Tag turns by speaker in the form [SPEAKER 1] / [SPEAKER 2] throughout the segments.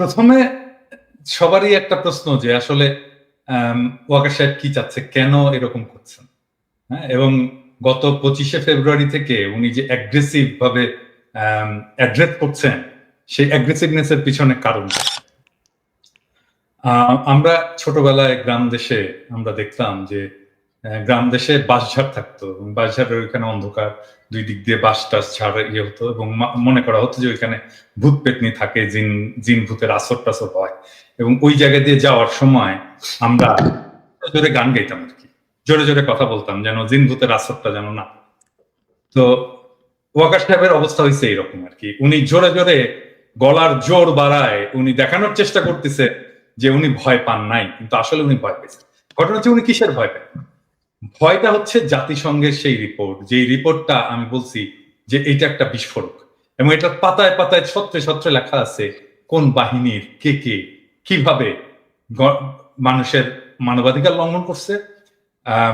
[SPEAKER 1] প্রথমে সবারই একটা প্রশ্ন যে আসলে ওয়াকার সাহেব কি চাচ্ছে? কেন এরকম করছেন? হ্যাঁ এবং গত পঁচিশে ফেব্রুয়ারি থেকে উনি যে অ্যাগ্রেসিভ ভাবে অ্যাড্রেস করছেন, সেই অ্যাগ্রেসিভনেস এর পিছনে কারণ আমরা ছোটবেলায় গ্রাম দেশে আমরা দেখতাম যে গ্রাম দেশে বাঁশঝাড় থাকতো বাঁশঝাড়ের ওইখানে অন্ধকার, দুই দিক দিয়ে বাঁশ টাস ঝাড় ইয়ে হতো এবং মনে করা হতো যে ওইখানে ভূত পেতনি থাকে, জিন জিন ভূতের আসর টাসর হয়। এবং ওই জায়গা দিয়ে যাওয়ার সময় আমরা জোরে গান গাইতাম আর কি। জোরে জোরে কথা বলতাম যেন জিন ভূতের আসরটা যেন না। তো ওয়াকাশ সাহেবের অবস্থা হয়েছে এরকম আর কি। উনি জোরে জোরে গলার জোর বাড়ায় উনি দেখানোর চেষ্টা করতেছে যে উনি ভয় পান নাই, কিন্তু আসলে উনি ভয় পেয়েছেন। ঘটনা হচ্ছে উনি কিসের ভয় পেন ভয়টা হচ্ছে জাতিসংঘের সেই রিপোর্ট যে রিপোর্টটা আমি বলছি যে এটা একটা বিস্ফোরক এবং এটা পাতায় পাতায় ছত্রে ছত্রে লেখা আছে কোন বাহিনীর কে কে কীভাবে মানুষের মানবাধিকার লঙ্ঘন করছে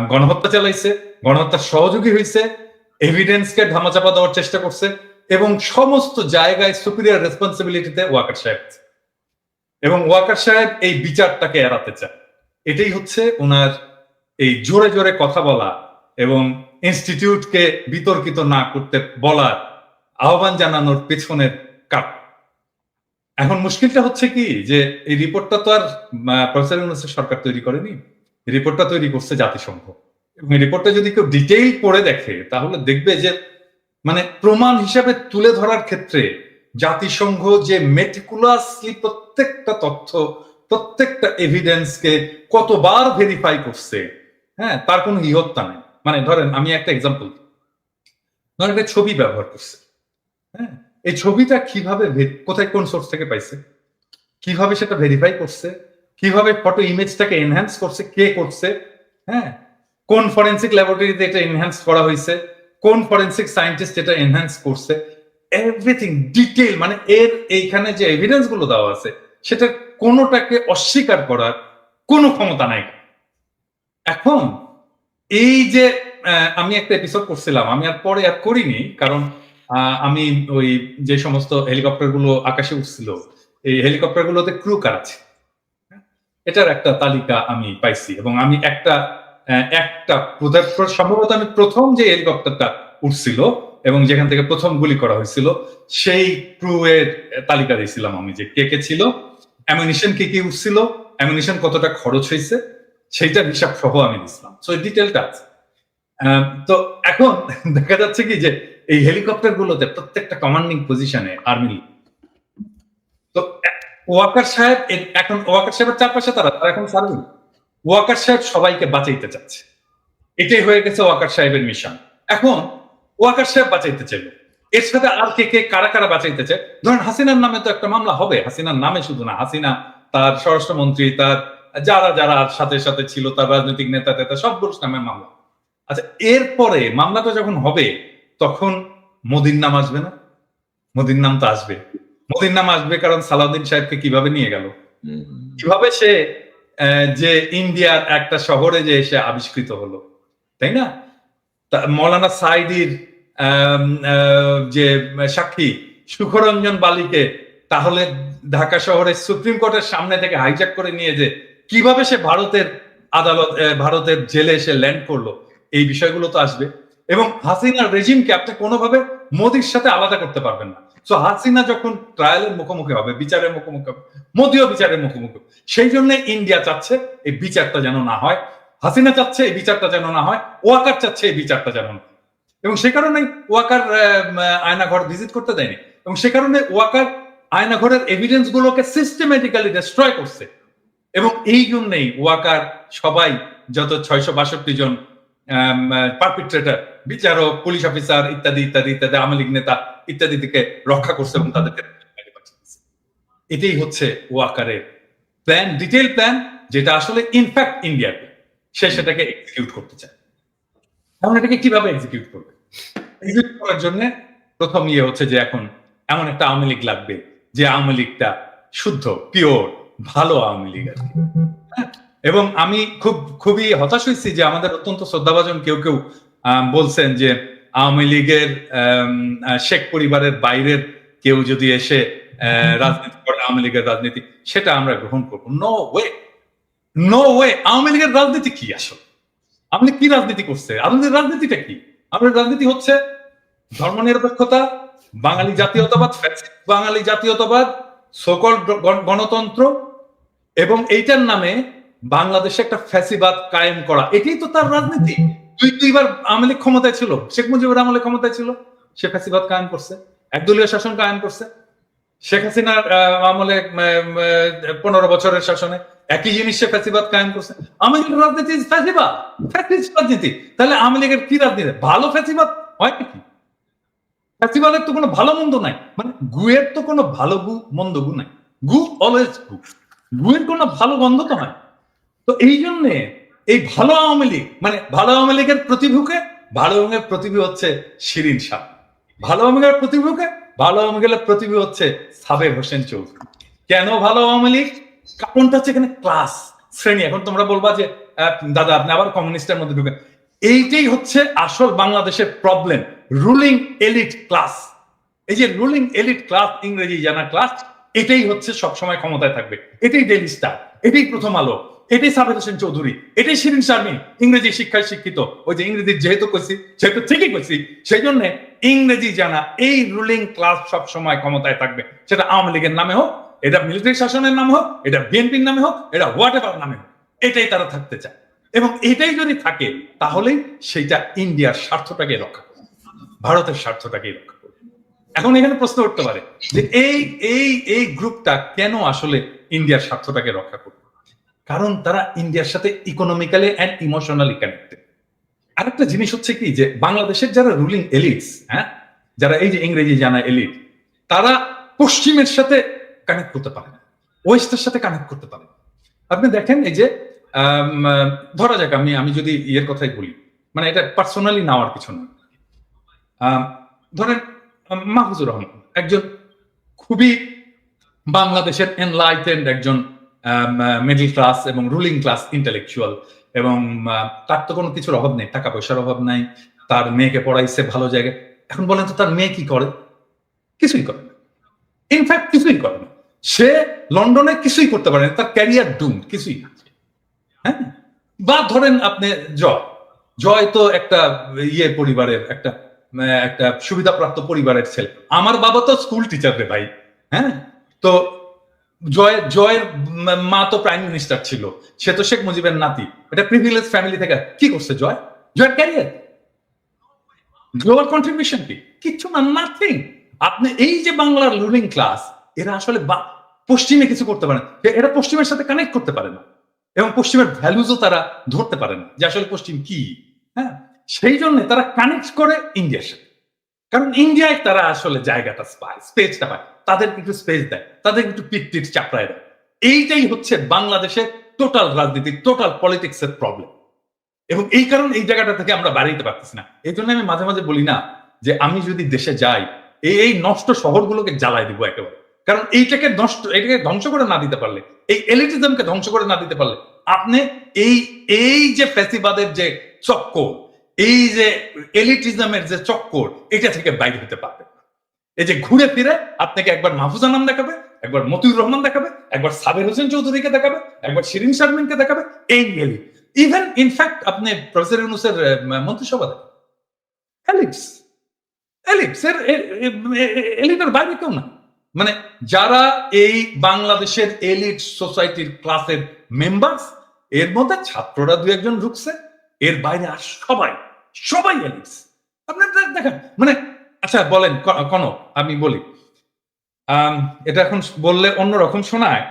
[SPEAKER 1] গণহত্যা চালাইছে গণহত্যার সহযোগী হয়েছে এভিডেন্সকে ধামাচাপা দেওয়ার চেষ্টা করছে এবং সমস্ত জায়গায় সুপিরিয়র রেসপন্সিবিলিটিতে ওয়াকার সাহেব এবং ওয়াকার সাহেব এই বিচারটাকে এড়াতে চায়। এটাই হচ্ছে ওনার এই জোরে জোরে কথা বলা এবং ইনস্টিটিউটকে বিতর্কিত না করতে বলার আহ্বান জানানোর পেছনের কারণ। এখন মুশকিলটা হচ্ছে কি যে এই রিপোর্টটা তো আর প্রফেসর ইউনুসের সরকার তৈরি করেনি। রিপোর্টটা তৈরি করছে জাতিসংঘ। এবং রিপোর্টটা যদি কেউ ডিটেইল পড়ে দেখে, তাহলে দেখবে যে মানে প্রমাণ হিসাবে তুলে ধরার ক্ষেত্রে জাতিসংঘ যে মেটিকুলাসলি প্রত্যেকটা তথ্য, প্রত্যেকটা এভিডেন্সকে কতবার ভেরিফাই করছে হ্যাঁ তার কোনো ইহত্যা নেই। মানে ধরেন, আমি একটা এক্সাম্পল ধরেন একটা ছবি ব্যবহার করছে। হ্যাঁ এই ছবিটা কীভাবে কোথায় কোন সোর্স থেকে পাইছে? কীভাবে সেটা ভেরিফাই করছে? কীভাবে ফটো ইমেজটাকে এনহ্যান্স করছে? কে করছে? হ্যাঁ কোন ফরেন্সিক ল্যাবরেটরিতে এটা এনহ্যান্স করা হয়েছে কোন ফরেন্সিক সায়েন্টিস্ট এটা এনহ্যান্স করছে? এভরিথিং ডিটেল মানে এর এইখানে যে এভিডেন্সগুলো দেওয়া আছে, সেটা কোনোটাকে অস্বীকার করার কোনো ক্ষমতা নাই। এখন এই যে আমি একটা এপিসোড করছিলাম, আমি আর পরে আর করিনি, কারণ আমি ওই যে সমস্ত হেলিকপ্টারগুলো আকাশে উঠছিল, এই হেলিকপ্টার গুলোতে ক্রু কার আছে? এটার একটা তালিকা আমি পাইছি এবং আমি একটা একটা সম্ভবত আমি প্রথম যে হেলিকপ্টারটা উঠছিল এবং যেখান থেকে প্রথম গুলি করা হয়েছিল, সেই ক্রু এর তালিকা দিয়েছিলাম আমি যে কে কে ছিল অ্যামিনিশন কি কি উঠছিল অ্যামিনিশন কতটা খরচ হয়েছে সেইটার হিসাব সহ আমি দিছিলাম সো ডিটেলটা আছে। তো এখন দেখা যাচ্ছে কি যে এই হেলিকপ্টার গুলোতে প্রত্যেকটা কমান্ডিং পজিশনে আর্মি তো ওয়াকার সাহেব এখন ওয়াকার সাহেবের চারপাশে তারা তারা এখন সার্ভিং ওয়াকার সাহেব সবাইকে বাঁচাইতে চাচ্ছে। এটাই হয়ে গেছে ওয়াকার সাহেবের মিশন এখন ওয়াকার সাহেব বাঁচাইতে চাইবে এর সাথে আর কে কে, কারা কারা বাঁচাইতে চায়? ধরেন হাসিনার নামে তো একটা মামলা হবে। হাসিনার নামে শুধু না, হাসিনা, তার স্বরাষ্ট্রমন্ত্রী, তার যারা যারা সাথে সাথে ছিল তার রাজনৈতিক নেতা টেতা সবগুলোর নামে মামলা। আচ্ছা এরপরে মামলাটা যখন হবে তখন মোদির নাম আসবে না? মোদির নাম তো আসবে। মোদির নাম আসবে কারণ সালাউদ্দিন সাহেবকে কীভাবে নিয়ে গেল? কীভাবে সে যে ইন্ডিয়ার একটা শহরে যে এসে আবিষ্কৃত হলো তাই না? মৌলানা সাইদির যে সাক্ষী সুখরঞ্জন বালিকে তাহলে ঢাকা শহরের সুপ্রিম কোর্টের সামনে থেকে হাইজ্যাক করে নিয়ে যে কীভাবে সে ভারতের আদালত ভারতের জেলে এসে ল্যান্ড করল, এই বিষয়গুলো তো আসবে। এবং হাসিনার রেজিমকে আপনি কোনোভাবে মোদির সাথে আলাদা করতে পারবেন না। সো হাসিনা যখন ট্রায়ালের মুখোমুখি হবে, বিচারের মুখোমুখি হবে, মোদিও বিচারের মুখোমুখি সেই জন্য ইন্ডিয়া চাচ্ছে এই বিচারটা যেন না হয়, হাসিনা চাচ্ছে এই বিচারটা যেন না হয়, ওয়াকার চাচ্ছে এই বিচারটা যেন না এবং সে কারণে ওয়াকার আয়নাঘর ভিজিট করতে দেয়নি। এবং সে কারণে ওয়াকার আয়নাঘরের এভিডেন্স গুলোকে সিস্টেমেটিক্যালি ডিস্ট্রয় করছে। এবং এই জন্যই ওয়াকার সবাই যত ছয়শো বাষট্টি জন পারপিট্রেটার বিচারক পুলিশ অফিসার ইত্যাদি ইত্যাদি ইত্যাদি, আওয়ামী লীগ নেতা ইত্যাদি থেকে রক্ষা করছে এবং তাদেরকে এটাই হচ্ছে ওয়াকারের প্ল্যান ডিটেল প্ল্যান যেটা আসলে ইনফ্যাক্ট ইন্ডিয়ার সে সেটাকে এক্সিকিউট করতে চায়। এখন এটাকে কীভাবে এক্সিকিউট করবে? এক্সিকিউট করার জন্য প্রথম ইয়ে হচ্ছে যে এখন এমন একটা আওয়ামী লীগ লাগবে যে আওয়ামী লীগটা শুদ্ধ পিওর ভালো আওয়ামী লীগ আর কি? এবং আমি খুব খুবই হতাশ হয়েছি যে আমাদের অত্যন্ত শ্রদ্ধাভাজন কেউ কেউ বলছেন যে আওয়ামী লীগের শেখ পরিবারের বাইরের কেউ যদি এসে রাজনীতি করে আওয়ামী লীগের রাজনীতি সেটা আমরা গ্রহণ করব। No way no way Awami লীগের রাজনীতি কি আসলে? আপনি কি রাজনীতি করছে আমাদের রাজনীতিটা কি? আমাদের রাজনীতি হচ্ছে ধর্মনিরপেক্ষতা বাঙালি জাতীয়তাবাদ বাঙালি জাতীয়তাবাদ সকল গণতন্ত্র এবং এইটার নামে বাংলাদেশে একটা ফ্যাসিবাদ কায়েম করা। এটাই তো তার রাজনীতি। দুই দুইবার আওয়ামী লীগ ক্ষমতায় ছিল। শেখ মুজিবুর আমলে ক্ষমতায় ছিল। সে ফ্যাসিবাদ কায়েম করছে। একদলীয় শাসন কায়েম করছে। শেখ হাসিনার আমলে পনেরো বছরের শাসনে একই জিনিস সে ফ্যাসিবাদ কায়েম করছে। আওয়ামী লীগের রাজনীতি ফ্যাসিবাদ। ফ্যাসিস্ট রাজনীতি। তাহলে আওয়ামী লীগের কি রাজনীতি? ভালো ফ্যাসিবাদ হয় নাকি? ফ্যাসিবাদের তো কোনো ভালো মন্দ নাই। মানে গুয়ের তো কোনো ভালো গু মন্দ গু নাই। গু অলওয়েজ গু। গুয়ের কোনো ভালো গন্ধ তো হয় তো এই জন্যে এই ভালো আওয়ামী লীগ মানে ভালো আওয়ামী লীগের প্রতিভুকে, ভালো আওয়ামী প্রতিভু হচ্ছে শিরিন শাহ। ভালো আওয়ামী লীগের প্রতিভুকে, ভালো আওয়ামী লীগের প্রতিভু হচ্ছে সাবের হোসেন চৌধুরী। কেন ভালো আওয়ামী লীগ? কারণটা হচ্ছে এখানে ক্লাস শ্রেণি। এখন তোমরা বলবা যে দাদা আপনি আবার কমিউনিস্টের মধ্যে ঢুকে। এইটাই হচ্ছে আসল বাংলাদেশের প্রবলেম রুলিং এলিট ক্লাস এই যে রুলিং এলিট ক্লাস ইংরেজি জানা ক্লাস এটাই হচ্ছে সবসময় ক্ষমতায় থাকবে। এটাই ডেলি স্টার এটাই প্রথম আলো, এটাই সাবের হোসেন চৌধুরী, এটাই শিরিন শারমি, ইংরেজি শিক্ষায় শিক্ষিত। ওই যে ইংরেজি যেহেতু করছি, সেহেতু ঠিকই করছি সেই জন্য ইংরেজি জানা এই রুলিং ক্লাস সব সময় ক্ষমতায় থাকবে। সেটা আওয়ামী লীগের নামে হোক, এটা মিলিটারি শাসনের নামে হোক, এটা বিএনপির নামে হোক, এটা হোয়াট এভার নামে হোক, এটাই তারা থাকতে চায়। এবং এটাই যদি থাকে, তাহলেই সেইটা ইন্ডিয়ার স্বার্থটাকে রক্ষা ভারতের স্বার্থটাকে রক্ষা করবে। এখন এখানে প্রশ্ন উঠতে পারে যে এই এই এই গ্রুপটা কেন আসলে ইন্ডিয়ার স্বার্থটাকে রক্ষা করবে? কারণ তারা ইন্ডিয়ার সাথে ইকোনমিক্যালি অ্যান্ড ইমোশনালি কানেক্টেড আরেকটা জিনিস হচ্ছে কি যে বাংলাদেশের যারা রুলিং এলিটস হ্যাঁ যারা এই যে ইংরেজি জানা এলিট তারা পশ্চিমের সাথে কানেক্ট করতে পারে না, ওয়েস্টের সাথে কানেক্ট করতে পারে আপনি দেখেন এই যে ধরা যাক আমি আমি যদি ইয়ের কথাই বলি মানে এটা পার্সোনালি নেওয়ার কিছু নয় ধরেন মাহফুজুর রহমান, একজন খুবই বাংলাদেশের এনলাইটেন্ড একজন মিডল ক্লাস এবং রুলিং ক্লাস ইন্টেলেকচুয়াল এবং তার তো কোনো কিছুর অভাব নেই, টাকা পয়সার অভাব নাই, তার মেয়েকে পড়াইছে ভালো জায়গায়। এখন বলেন তো তার মেয়ে কি করে? কিছুই করে না। ইনফ্যাক্ট কিছুই করে না। সে লন্ডনে কিছুই করতে পারে না, তার ক্যারিয়ার ডুম কিছুই না। হ্যাঁ? বা ধরেন আপনি জয় জয় তো একটা ইয়ে পরিবারের একটা একটা সুবিধাপ্রাপ্ত পরিবারের ছেলে। আমার বাবা তো স্কুল টিচার রে ভাই হ্যাঁ? তো জয়, জয়ের মা- তো প্রাইম মিনিস্টার ছিল, সে তো শেখ মুজিবের নাতি। এটা প্রিভিলেজ ফ্যামিলি থেকে কি করছে জয়? জয়ের ক্যারিয়ার গ্লোবাল কন্ট্রিবিউশন কি? কিচ্ছু না নাথিং আপনি এই যে বাংলার রুলিং ক্লাস এরা আসলে পশ্চিমে কিছু করতে পারে এরা পশ্চিমের সাথে কানেক্ট করতে পারে না। এবং পশ্চিমের ভ্যালুজও তারা ধরতে পারে না, যে আসলে পশ্চিম কি হ্যাঁ? সেই জন্য তারা কানেক্ট করে ইন্ডিয়ার সাথে। কারণ ইন্ডিয়ায় তারা আসলে জায়গাটা পায় স্পেসটা পায়। তাদের একটু স্পেস দেয় তাদের একটু পিট পিট চাপড়ায় দেয়। এইটাই হচ্ছে বাংলাদেশের টোটাল রাজনীতি টোটাল পলিটিক্স এর প্রবলেম এবং এই কারণে এই জায়গাটা থেকে আমরা বাড়াইতে পারতেছি না। এই জন্য আমি মাঝে মাঝে বলি না যে আমি যদি দেশে যাই, এই এই নষ্ট শহরগুলোকে জ্বালাই দিব একেবারে। কারণ এইটাকে নষ্ট, এটাকে ধ্বংস করে না দিতে পারলে, এই এলিটিজমকে ধ্বংস করে না দিতে পারলে, আপনি এই এই যে ফ্যাসিবাদের যে চক্কর এই যে এলিটিজমের যে চক্কর, এটা থেকে বাইরে হতে পারবে এই যে ঘুরে ফিরে আপনাকে একবার মাহফুজা নাম দেখাবে, একবার মতিউর রহমান দেখাবে, একবার সাবের হোসেন চৌধুরীকে দেখাবে, একবার শিরিন শারমিনকে দেখাবে, এই এলিট ইভেন ইনফ্যাক্ট আপনি প্রফেসর ইউনুসের মন্ত্রিসভা দেখেন। এলিটস এলিটস এর এলিটের বাইরে কেউ না। মানে যারা এই বাংলাদেশের এলিট সোসাইটির ক্লাসের মেম্বার্স এর মধ্যে ছাত্ররা দু একজন ঢুকছে এর বাইরে আর সবাই সবাই এলিটস আপনি দে- দেখেন মানে আচ্ছা বলেন, ক- কনক, আমি বলি। এটা এখন বললে অন্যরকম শোনায়।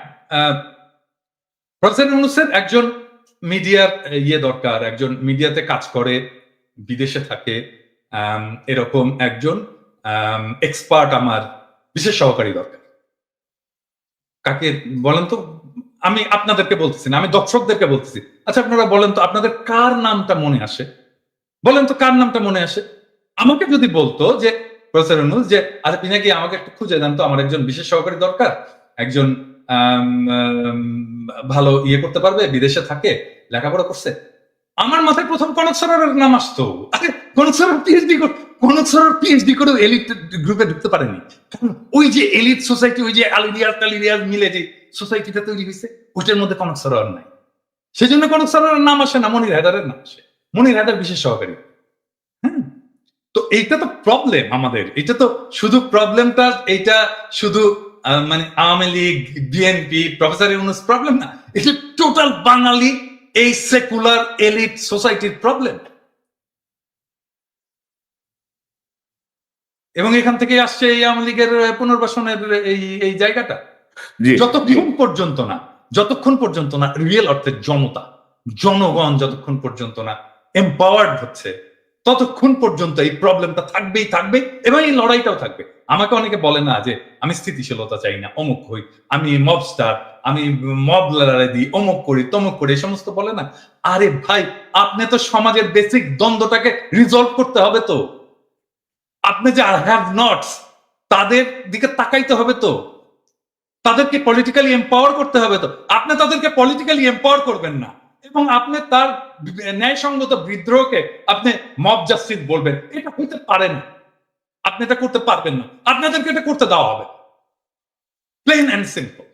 [SPEAKER 1] একজন মিডিয়ার ইয়ে দরকার, একজন মিডিয়াতে কাজ করে, বিদেশে থাকে। এরকম একজন এক্সপার্ট আমার, বিশেষ সহকারী দরকার। কাকে বলেন তো? আমি আপনাদেরকে বলতেছি না, আমি দর্শকদেরকে বলতেছি। আচ্ছা আপনারা বলেন তো, আপনাদের কার নামটা মনে আসে? বলেন তো, কার নামটা মনে আসে? আমাকে যদি বলতো যে, প্রফেসর যে আচ্ছা আমাকে একটু খুঁজে দেন তো, আমার একজন বিশেষ সহকারী দরকার, একজন ভালো ইয়ে করতে পারবে, বিদেশে থাকে, লেখাপড়া করছে। আমার মাথায় প্রথম কনক সরের নাম আসতো। আরে, কনক সরের পিএইচডি কোন সরর পিএইচডি করেও এলিট গ্রুপে ঢুকতে পারেনি। ওই যে এলিট সোসাইটি, ওই যে আলিরিয়ার টালিরিয়ার মিলে যে সোসাইটিটা তৈরি হয়েছে ওইটার মধ্যে কনক সরোয়ার নাই। সেই জন্য কনক সরোয়ারের নাম আসে না, মনির হায়দারের নাম আসে। মনির হায়দার বিশেষ সহকারী। হ্যাঁ? তো এইটা তো প্রবলেম আমাদের। এটা তো শুধু প্রবলেমটা এইটা শুধু মানে Awami League BNP professor Yunus problem না। এটা টোটাল বাঙালি এই সেকুলার এলিট সোসাইটির প্রবলেম এবং এখান থেকে আসছে এই আওয়ামী লীগের পুনর্বাসনের, এই এই জায়গাটা। যতক্ষণ পর্যন্ত না, যতক্ষণ পর্যন্ত না রিয়েল অর্থে জনতা, জনগণ যতক্ষণ পর্যন্ত না এম্পাওয়ার্ড হচ্ছে, ততক্ষণ পর্যন্ত এই প্রবলেমটা থাকবেই থাকবে এবং এই লড়াইটাও থাকবে। আমাকে অনেকে বলে না যে, আমি স্থিতিশীলতা চাই না, অমুক হই, আমি মব স্টার আমি মব লড়াই দিই, অমুক করি, তমুক করি সমস্ত বলে না। আরে ভাই, আপনি তো সমাজের বেসিক দ্বন্দ্বটাকে রিজলভ করতে হবে তো। আপনি যে আর হ্যাভ নটস তাদের দিকে তাকাইতে হবে তো। তাদেরকে পলিটিক্যালি এম্পাওয়ার করতে হবে তো। আপনি তাদেরকে পলিটিক্যালি এম্পাওয়ার করবেন না। এবং আপনি তার ন্যায়সঙ্গত বিদ্রোহকে আপনি মব জাস্টিস বলবেন। এটা হইতে পারে না। আপনি এটা করতে পারবেন না। আপনাদেরকে এটা করতে দেওয়া হবে। Plain and simple